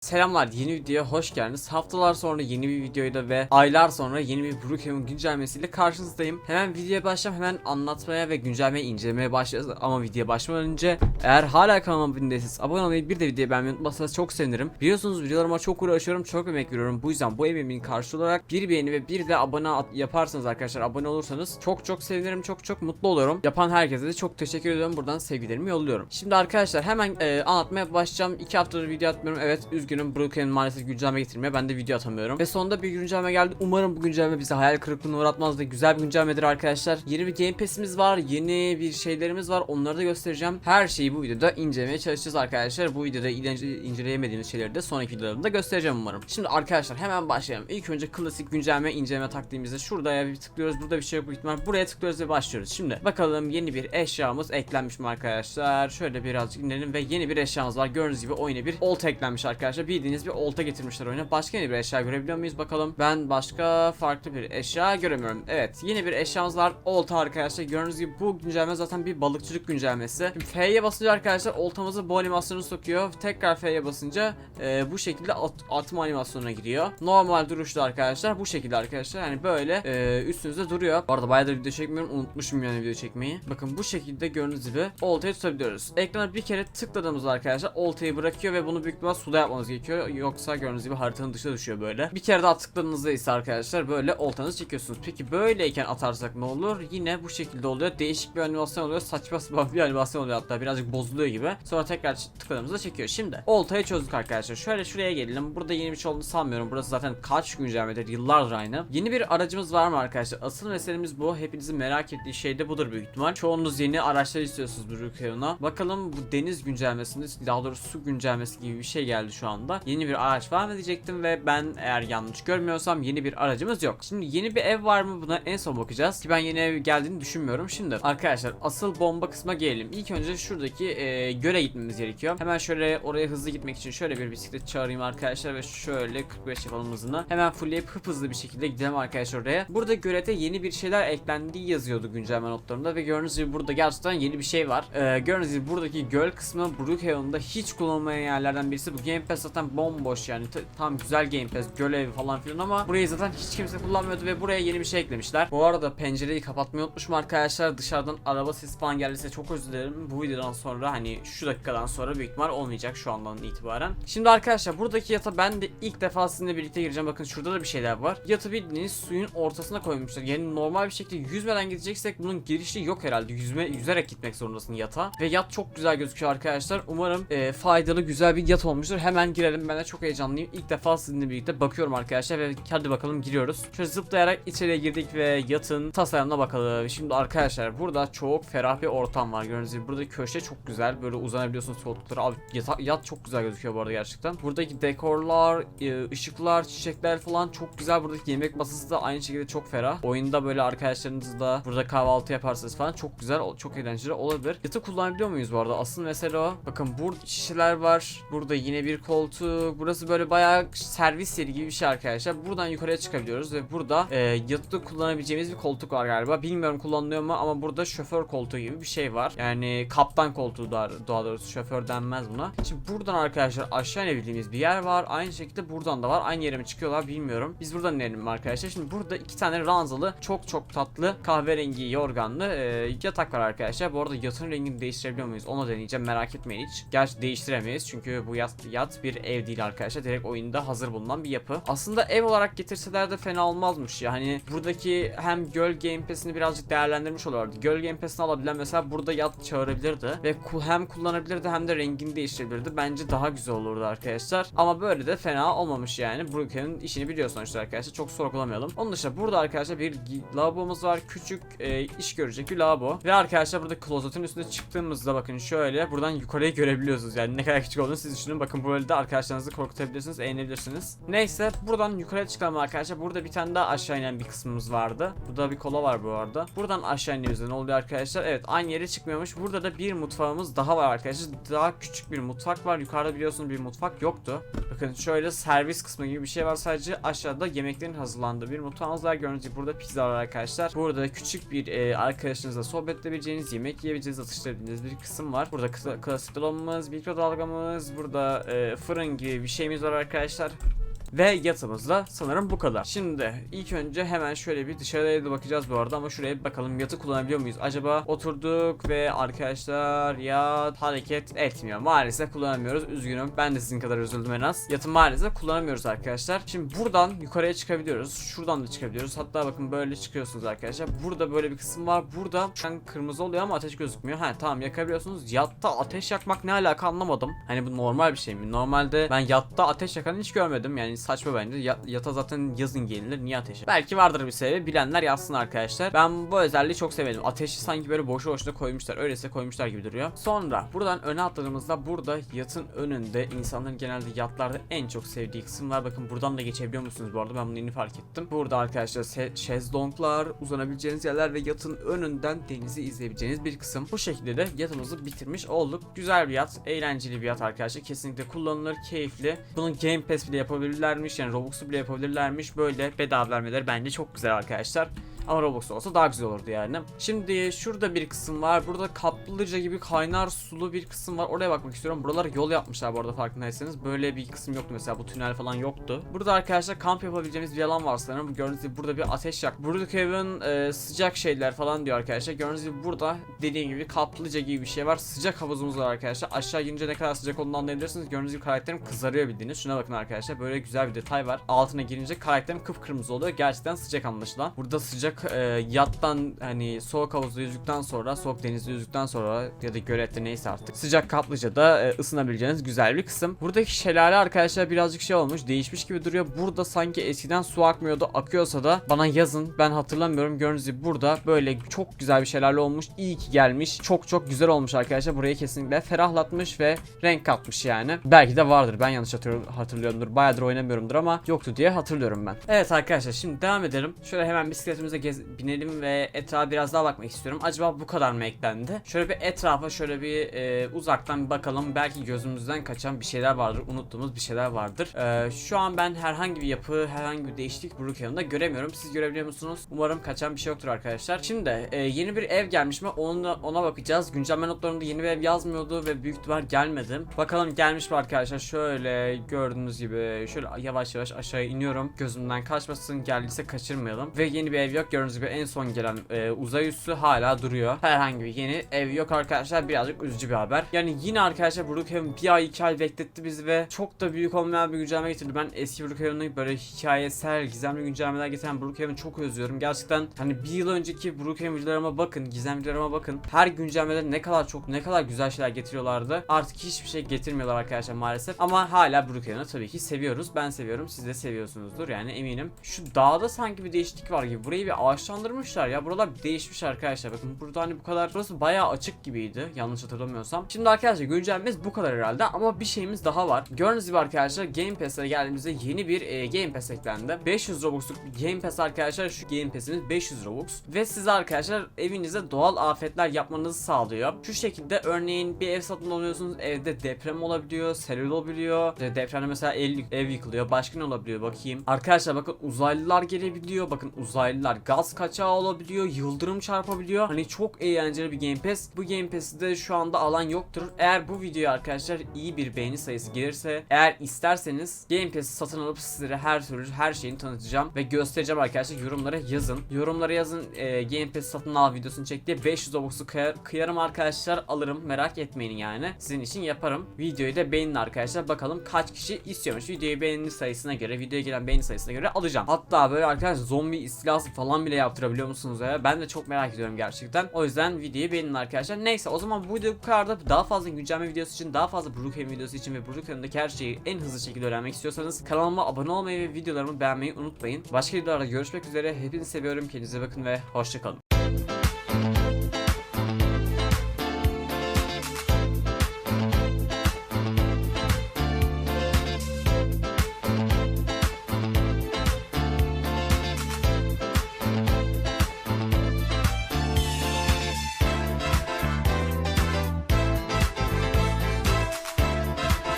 Selamlar yeni videoya hoş geldiniz. Haftalar sonra yeni bir videoyla ve aylar sonra yeni bir Brookhaven güncellemesiyle karşınızdayım. Hemen videoya başlayalım hemen anlatmaya ve güncellemeyi incelemeye başlayacağız. Ama videoya başlamadan önce eğer hala kanalıma abone değilseniz abone olmayı bir de videoyu beğenmeyi unutmazsanız çok sevinirim. Biliyorsunuz videolarıma çok uğraşıyorum çok emek veriyorum. Bu yüzden bu emeğimin karşılığı olarak bir beğeni ve bir de abone yaparsanız arkadaşlar abone olursanız çok çok sevinirim çok çok mutlu olurum. Yapan herkese de çok teşekkür ediyorum buradan sevgilerimi yolluyorum. Şimdi arkadaşlar hemen e, anlatmaya başlayacağım. 2 haftadır video atmıyorum evet üzgünüm Brookhaven maalesef güncelleme getirmiyor ben de video atamıyorum. Ve sonunda bir güncelleme geldi. Umarım bu güncelleme bizi hayal kırıklığına uğratmaz da güzel bir güncellemedir arkadaşlar. Yeni bir Game Pass'imiz var. Yeni bir şeylerimiz var. Onları da göstereceğim. Her şeyi bu videoda incelemeye çalışacağız arkadaşlar. Bu videoda ince- inceleyemediğimiz şeyleri de sonraki videolarımda göstereceğim umarım. Şimdi arkadaşlar hemen başlayalım. İlk önce klasik güncelleme inceleme taktiğimizde şuraya bir tıklıyoruz. Burada bir şey yok ihtimal. Buraya tıklıyoruz ve başlıyoruz. Şimdi bakalım yeni bir eşyamız eklenmiş mi arkadaşlar? Şöyle birazcık inelim ve yeni bir eşyamız var. Gördüğünüz gibi oyuna bir olta eklenmiş arkadaşlar. Bildiğiniz bir olta getirmişler oyuna. Başka yeni bir eşya görebiliyor muyuz bakalım? Ben başka farklı bir eşya göremiyorum. Evet yeni bir eşyamız var. Olta arkadaşlar. Gördüğünüz gibi bu güncelleme zaten bir balıkçılık güncellemesi. Şimdi F'ye basınca arkadaşlar oltamızı bu animasyonu sokuyor. Tekrar F'ye basınca e, bu şekilde at, atma animasyonuna giriyor. Normal duruşta arkadaşlar bu şekilde arkadaşlar. Yani böyle e, üstünüzde duruyor. Bu arada bayağıdır video çekmiyorum. Unutmuşum yani video çekmeyi. Bakın bu şekilde gördüğünüz gibi oltayı tutabiliyoruz. Ekrana bir kere tıkladığımızda arkadaşlar oltayı bırakıyor ve bunu büyük ihtimal suda yapmanız gerekiyor. Yoksa gördüğünüz gibi haritanın dışına düşüyor böyle. Bir kere daha tıkladığınızda ise arkadaşlar böyle oltanızı çekiyorsunuz. Peki böyleyken atarsak ne olur? Yine bu şekilde oluyor. Değişik bir animasyon oluyor. Saçma sapan bir animasyon oluyor hatta birazcık bozuluyor gibi. Sonra tekrar tıkladığımızda çekiyor. Şimdi oltayı çözdük arkadaşlar. Şöyle şuraya gelelim. Burada yeni bir şey olduğunu sanmıyorum. Burası zaten kaç güncellemedir? Yıllardır aynı. Yeni bir aracımız var mı arkadaşlar? Asıl meselemiz bu. Hepinizin merak ettiği şey de budur büyük ihtimal. Çoğunuz yeni araçlar istiyorsunuz Brookhaven'a. Bakalım bu deniz güncellemesinde daha doğrusu su güncellemesi gibi bir şey geldi şu anda. Yeni bir araç var mı diyecektim ve ben eğer yanlış görmüyorsam yeni bir aracımız yok. Şimdi yeni bir ev var mı buna en son bakacağız. Ki ben yeni ev geldiğini düşünmüyorum. Şimdi arkadaşlar asıl bomba kısma gelelim. İlk önce şuradaki e, göle gitmemiz gerekiyor. Hemen şöyle oraya hızlı gitmek için şöyle bir bisiklet çağırayım arkadaşlar ve şöyle 45 yapalım hızını. Hemen fullleyip hıp hızlı bir şekilde gidelim arkadaşlar oraya. Burada gölete yeni bir şeyler eklendiği yazıyordu güncelleme notlarında ve gördüğünüz gibi burada gerçekten yeni bir şey var. Ee, gördüğünüz gibi buradaki göl kısmı Brookhaven'da hiç kullanılmayan yerlerden birisi. Bu Game Pass zaten bomboş yani T- tam güzel Game Pass göl falan filan ama burayı zaten hiç kimse kullanmıyordu ve buraya yeni bir şey eklemişler. Bu arada pencereyi kapatmayı unutmuşum arkadaşlar. Dışarıdan araba sesi falan geldiyse çok özür dilerim. Bu videodan sonra hani şu dakikadan sonra büyük ihtimal olmayacak şu andan itibaren. Şimdi arkadaşlar buradaki yata ben de ilk defa sizinle birlikte gireceğim. Bakın şurada da bir şeyler var. Yatı bildiğiniz suyun ortasına koymuşlar. Yani normal bir şekilde yüzmeden gideceksek bunun girişi yok herhalde. Yüzme yüzerek gitmek zorundasın yata. Ve yat çok güzel gözüküyor arkadaşlar. Umarım e, faydalı güzel bir yat olmuştur. Hemen girelim. Ben de çok heyecanlıyım. İlk defa sizinle birlikte bakıyorum arkadaşlar ve hadi bakalım giriyoruz. Şöyle zıplayarak içeriye girdik ve yatın tasarımına bakalım. Şimdi arkadaşlar burada çok ferah bir ortam var. Gördüğünüz gibi burada köşe çok güzel. Böyle uzanabiliyorsunuz koltuklara. Abi yata- yat çok güzel gözüküyor bu arada gerçekten. Buradaki dekorlar, e, ışıklar, çiçekler falan çok güzel. Buradaki yemek masası da aynı şekilde çok ferah. Oyunda böyle arkadaşlarınızla burada kahvaltı yaparsınız falan çok güzel, çok eğlenceli olabilir. Yatı kullanabiliyor muyuz bu arada? Asıl mesele o. Bakın burada şişeler var. Burada yine bir koltuk. Burası böyle bayağı servis yeri gibi bir şey arkadaşlar. Buradan yukarıya çıkabiliyoruz ve burada e, yatıda kullanabileceğimiz bir koltuk var galiba. Bilmiyorum kullanılıyor mu ama burada şoför koltuğu gibi bir şey var. Yani kaptan koltuğu daha, daha doğrusu şoför denmez buna. Şimdi buradan arkadaşlar aşağı inebildiğimiz bir yer var. Aynı şekilde buradan da var. Aynı yere mi çıkıyorlar bilmiyorum. Biz buradan inelim arkadaşlar. Şimdi burada iki tane ranzalı çok çok tatlı kahverengi yorganlı e, yatak var arkadaşlar. Bu arada yatın rengini değiştirebiliyor muyuz? Onu deneyeceğim merak etmeyin hiç. Gerçi değiştiremeyiz çünkü bu yat, yat bir ev değil arkadaşlar. Direkt oyunda hazır bulunan bir yapı. Aslında ev olarak getirseler de fena olmazmış ya. Hani buradaki hem göl Game Pass'ini birazcık değerlendirmiş olurlardı. Göl Game Pass'ini alabilen mesela burada yat çağırabilirdi ve hem kullanabilirdi hem de rengini değiştirebilirdi. Bence daha güzel olurdu arkadaşlar. Ama böyle de fena olmamış yani. Brookhaven'ın işini biliyor sonuçta arkadaşlar. Çok sorgulamayalım. Onun dışında burada arkadaşlar bir lavabomuz var. Küçük e, iş görecek bir lavabo. Ve arkadaşlar burada klozetin üstüne çıktığımızda bakın şöyle buradan yukarıya görebiliyorsunuz. Yani ne kadar küçük olduğunu siz düşünün. Bakın böyle de arkadaşlarınızı korkutabilirsiniz, eğlenebilirsiniz. Neyse buradan yukarıya çıkalım arkadaşlar. Burada bir tane daha aşağı inen bir kısmımız vardı. Burada bir kola var bu arada. Buradan aşağı iniyoruz. Ne oluyor arkadaşlar? Evet aynı yere çıkmıyormuş. Burada da bir mutfağımız daha var arkadaşlar. Daha küçük bir mutfak var. Yukarıda biliyorsunuz bir mutfak yoktu. Bakın şöyle servis kısmı gibi bir şey var. Sadece aşağıda yemeklerin hazırlandığı bir mutfağımız var. Gördüğünüz gibi burada pizza var arkadaşlar. Burada küçük bir e, arkadaşınızla sohbet edebileceğiniz, yemek yiyebileceğiniz, atıştırabileceğiniz bir kısım var. Burada kla- klasik dolabımız, mikrodalgamız, burada e, fırın gibi bir şeyimiz var arkadaşlar. Ve yatımız da sanırım bu kadar. Şimdi ilk önce hemen şöyle bir dışarıya da bakacağız bu arada ama şuraya bir bakalım yatı kullanabiliyor muyuz? Acaba oturduk ve arkadaşlar yat hareket etmiyor. Maalesef kullanamıyoruz. Üzgünüm. Ben de sizin kadar üzüldüm en az. Yatı maalesef kullanamıyoruz arkadaşlar. Şimdi buradan yukarıya çıkabiliyoruz. Şuradan da çıkabiliyoruz. Hatta bakın böyle çıkıyorsunuz arkadaşlar. Burada böyle bir kısım var. Burada şu an kırmızı oluyor ama ateş gözükmüyor. Ha tamam yakabiliyorsunuz. Yatta ateş yakmak ne alaka anlamadım. Hani bu normal bir şey mi? Normalde ben yatta ateş yakan hiç görmedim. Yani saçma bence. Ya- yata zaten yazın gelinir. Niye ateşe? Belki vardır bir sebebi. Bilenler yazsın arkadaşlar. Ben bu özelliği çok severim. Ateşi sanki böyle boşu boşuna koymuşlar. Öylese koymuşlar gibi duruyor. Sonra buradan öne atladığımızda burada yatın önünde insanların genelde yatlarda en çok sevdiği kısım var. Bakın buradan da geçebiliyor musunuz bu arada? Ben bunu yeni fark ettim. Burada arkadaşlar şezlonglar, uzanabileceğiniz yerler ve yatın önünden denizi izleyebileceğiniz bir kısım. Bu şekilde de yatımızı bitirmiş olduk. Güzel bir yat, eğlenceli bir yat arkadaşlar. Kesinlikle kullanılır, keyifli. Bunun Game Pass bile yapabilirlermiş. Yani Robux'u bile yapabilirlermiş. Böyle bedava vermeleri bence çok güzel arkadaşlar. Ama Robux olsa daha güzel olurdu yani. Şimdi şurada bir kısım var. Burada kaplıca gibi kaynar sulu bir kısım var. Oraya bakmak istiyorum. Buralara yol yapmışlar bu arada farkındaysanız. Böyle bir kısım yoktu mesela bu tünel falan yoktu. Burada arkadaşlar kamp yapabileceğimiz bir alan var sanırım. Gördüğünüz gibi burada bir ateş yak. Buradaki evin e, sıcak şeyler falan diyor arkadaşlar. Gördüğünüz gibi burada dediğim gibi kaplıca gibi bir şey var. Sıcak havuzumuz var arkadaşlar. Aşağı girince ne kadar sıcak olduğunu anlayabilirsiniz. Gördüğünüz gibi karakterim kızarıyor bildiğiniz. Şuna bakın arkadaşlar. Böyle güzel bir detay var. Altına girince karakterim kıpkırmızı oluyor. Gerçekten sıcak anlaşılan. Burada sıcak e, yattan hani soğuk havuzda yüzdükten sonra, soğuk denizde yüzdükten sonra ya da gölette neyse artık. Sıcak kaplıcada e, ısınabileceğiniz güzel bir kısım. Buradaki şelale arkadaşlar birazcık şey olmuş. Değişmiş gibi duruyor. Burada sanki eskiden su akmıyordu. Akıyorsa da bana yazın. Ben hatırlamıyorum. Gördüğünüz gibi burada böyle çok güzel bir şelale olmuş. İyi ki gelmiş. Çok çok güzel olmuş arkadaşlar. Burayı kesinlikle ferahlatmış ve renk katmış yani. Belki de vardır. Ben yanlış hatırlıyorum, hatırlıyorumdur. Bayağıdır oynamıyorumdur ama yoktu diye hatırlıyorum ben. Evet arkadaşlar şimdi devam edelim. Şöyle hemen bisikletimize gez- binelim ve etrafa biraz daha bakmak istiyorum. Acaba bu kadar mı eklendi? Şöyle bir etrafa şöyle bir e, uzaktan bakalım. Belki gözümüzden kaçan bir şeyler vardır. Unuttuğumuz bir şeyler vardır. E, şu an ben herhangi bir yapı, herhangi bir değişiklik Brookhaven'da göremiyorum. Siz görebiliyor musunuz? Umarım kaçan bir şey yoktur arkadaşlar. Şimdi e, yeni bir ev gelmiş mi? Ona, ona bakacağız. Güncelleme notlarında yeni bir ev yazmıyordu ve büyük ihtimal gelmedi. Bakalım gelmiş mi arkadaşlar? Şöyle gördüğünüz gibi şöyle yavaş yavaş aşağı iniyorum. Gözümden kaçmasın. Geldiyse kaçırmayalım. Ve yeni bir ev yok. Gördüğünüz gibi en son gelen e, uzay üssü hala duruyor. Herhangi bir yeni ev yok arkadaşlar. Birazcık üzücü bir haber. Yani yine arkadaşlar Brookhaven bir ay iki ay bekletti bizi ve çok da büyük olmayan bir güncelleme getirdi. Ben eski Brookhaven'ı böyle hikayesel, gizemli güncellemeler getiren Brookhaven'ı çok özlüyorum. Gerçekten hani bir yıl önceki Brookhaven videolarıma bakın, gizem videolarıma bakın. Her güncellemede ne kadar çok, ne kadar güzel şeyler getiriyorlardı. Artık hiçbir şey getirmiyorlar arkadaşlar maalesef. Ama hala Brookhaven'ı tabii ki seviyoruz. Ben seviyorum, siz de seviyorsunuzdur yani eminim. Şu dağda sanki bir değişiklik var gibi. Burayı bir ağaçlandırmışlar ya. Buralar değişmiş arkadaşlar. Bakın burada hani bu kadar burası bayağı açık gibiydi. Yanlış hatırlamıyorsam. Şimdi arkadaşlar güncellememiz bu kadar herhalde ama bir şeyimiz daha var. Gördüğünüz gibi arkadaşlar Game Pass'e geldiğimizde yeni bir e, Game Pass eklendi. 500 Robux'luk bir Game Pass arkadaşlar. Şu Game Pass'imiz 500 Robux ve size arkadaşlar evinize doğal afetler yapmanızı sağlıyor. Şu şekilde örneğin bir ev satın alıyorsunuz. Evde deprem olabiliyor, sel olabiliyor. E, Depremde mesela ev, ev yıkılıyor. Başka ne olabiliyor bakayım. Arkadaşlar bakın uzaylılar gelebiliyor. Bakın uzaylılar gaz kaçağı olabiliyor. Yıldırım çarpabiliyor. Hani çok eğlenceli bir Game Pass. Bu Game Pass'te de şu anda alan yoktur. Eğer bu videoya arkadaşlar iyi bir beğeni sayısı gelirse eğer isterseniz Game Pass'i satın alıp sizlere her türlü her şeyini tanıtacağım ve göstereceğim arkadaşlar yorumlara yazın. Yorumlara yazın e, Game Pass satın al videosunu çek diye 500 Robux'u kıyar, kıyarım arkadaşlar alırım merak etmeyin yani. Sizin için yaparım. Videoyu da beğenin arkadaşlar. Bakalım kaç kişi istiyormuş. Videoyu beğeni sayısına göre, videoya gelen beğeni sayısına göre alacağım. Hatta böyle arkadaşlar zombi istilası falan bile yaptırabiliyor musunuz ya? Ben de çok merak ediyorum gerçekten. O yüzden videoyu beğenin arkadaşlar. Neyse o zaman bu video bu kadar da daha fazla güncelleme videosu için, daha fazla Brookhaven videosu için ve Brookhaven'daki her şeyi en hızlı şekilde öğrenmek istiyorsanız kanalıma abone olmayı ve videolarımı beğenmeyi unutmayın. Başka videolarda görüşmek üzere. Hepinizi seviyorum. Kendinize bakın ve hoşçakalın.